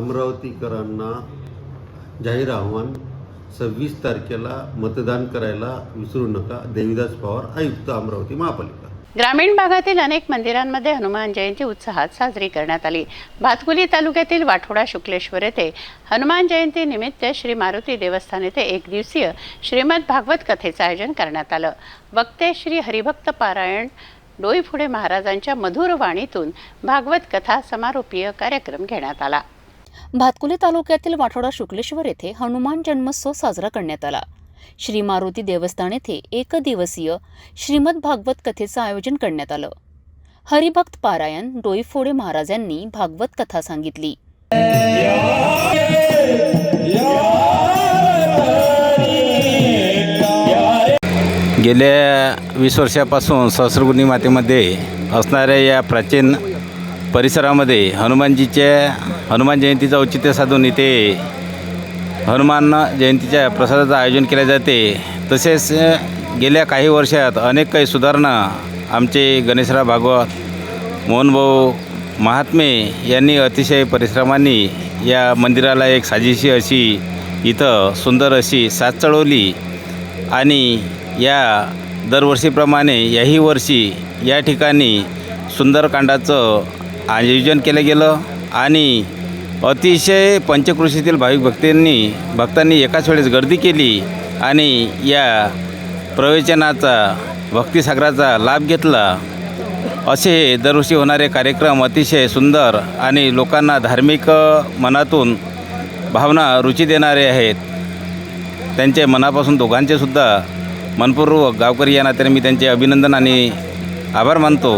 अमरावतीकरांना जाहीर आव्हान सव्वीस तारखेला मतदान करायला विसरू नका देविदास पवार आयुक्त अमरावती महापालिका. ग्रामीण भागातील अनेक मंदिरांमध्ये हनुमान जयंती उत्साहात साजरी करण्यात आली. भातकुली तालुक्यातील वाठोडा शुक्लेश्वर येथे हनुमान जयंती निमित्त श्री मारुती देवस्थान येथे एक दिवसीय श्रीमद भागवत कथेचं आयोजन करण्यात आलं. वक्ते श्री हरिभक्त पारायण डोईफुडे महाराजांच्या मधुर वाणीतून भागवत कथा समारोपीय कार्यक्रम घेण्यात आला. भातकुली तालुक्यातील वाठोडा शुक्लेश्वर येथे हनुमान जन्मोत्सव साजरा करण्यात आला. श्री मारुती देवस्थान येथे एक दिवसीय श्रीमद भागवत कथेचं आयोजन करण्यात आलं. हरिभक्त पारायण डोईफोडे महाराज यांनी भागवत कथा सांगितली. गेल्या वीस वर्षापासून सहस्रगुणी मातेमध्ये असणाऱ्या या प्राचीन परिसरामध्ये हनुमानजीच्या हनुमान जयंतीचं औचित्य साधून इथे हनुमान जयंतीच्या प्रसादाचं आयोजन केले जाते. तसेच गेल्या काही वर्षात अनेक काही सुधारणा आमचे गणेशराव भागवत मोहनभाऊ महात्मे यांनी अतिशय परिश्रमांनी या मंदिराला एक साजेशी अशी इथं सुंदर अशी साथ चढवली आणि या दरवर्षीप्रमाणे याही वर्षी या ठिकाणी सुंदरकांडाचं आयोजन केलं गेलं आणि अतिशय पंचकृषीतील भाविक भक्तींनी भक्तांनी एकाच वेळेस गर्दी केली आणि या प्रवचनाचा भक्तिसागराचा लाभ घेतला. असे दरवर्षी होणारे कार्यक्रम अतिशय सुंदर आणि लोकांना धार्मिक मनातून भावना रुची देणारे आहेत. त्यांचे मनापासून दोघांचेसुद्धा मनपूर्वक गावकरी या नात्याने मी त्यांचे अभिनंदन आणि आभार मानतो.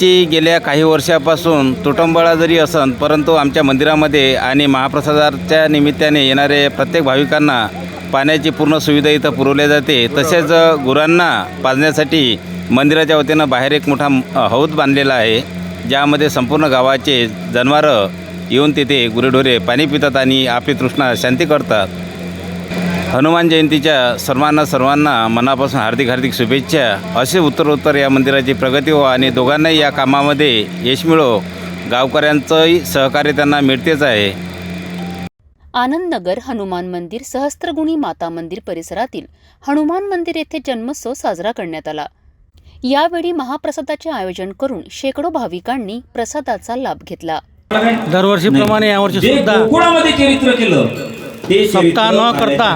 ची गेल्या काही वर्षापासून तुटंबळा जरी असन परंतु आमच्या मंदिरामध्ये आणि महाप्रसादाच्या निमित्ताने येणारे प्रत्येक भाविकांना पाण्याची पूर्ण सुविधा इथं पुरवल्या जाते. तसेच गुरांना पाजण्यासाठी मंदिराच्या वतीनं बाहेर एक मोठा हौद बांधलेला आहे. ज्यामध्ये संपूर्ण गावाचे जनावरं येऊन तिथे गुरेढोरे पाणी पितात आणि आपली तृष्णा शांती करतात. हनुमान जयंतीच्या सर्वांना सर्वांना मनापासून हार्दिक हार्दिक शुभेच्छा. असे उत्तरोत्तर या मंदिराची प्रगती हो आणि दोघांनाही या कामामध्ये यश मिळो. गावकऱ्यांचंही सहकार्य त्यांना मिळतेच आहे. आनंदनगर हनुमान मंदिर सहस्त्रगुणी माता मंदिर परिसरातील हनुमान मंदिर येथे जन्मोत्सव साजरा करण्यात आला. यावेळी महाप्रसादाचे आयोजन करून शेकडो भाविकांनी प्रसादाचा लाभ घेतला. दरवर्षीप्रमाणे यावर्षी सुद्धा चरित्र केलं सप्ताह न करता,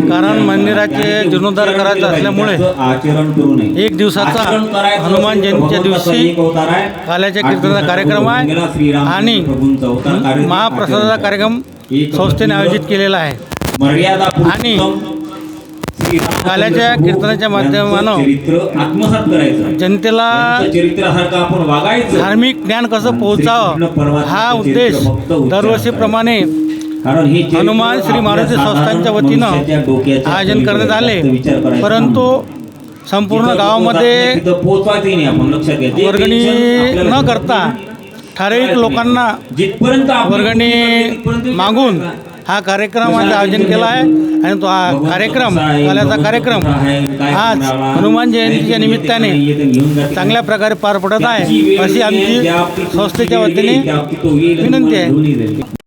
कारण मंदिराचे जीर्णोद्धार करायचं असल्यामुळे एक दिवसाचा हनुमान जयंतीच्या दिवशी. काल्याच्या कीर्तनाचा कार्यक्रम आहे आणि महाप्रसादाचा कार्यक्रम संस्थेने आयोजित केलेला आहे. आणि काल्याच्या कीर्तनाच्या माध्यमानं चरित्र आत्मसात करायचं जनतेला धार्मिक ज्ञान कसं पोहोचावं? हा उद्देश दरवर्षीप्रमाणे हनुमान श्री आपल्या संस्थांच्या वतीनं आयोजन करण्यात आले परंतु. संपूर्ण गावामध्ये वर्गणी न करता ठराविक लोकांना वर्गणी मागून. हा कार्यक्रमाचं आयोजन केला आहे आणि तो हा कार्यक्रम कलाचा कार्यक्रम आज हनुमान जयंतीच्या निमित्ताने. चांगल्या प्रकारे पार पडत आहे अशी आमची संस्थेच्या वतीने विनंती आहे.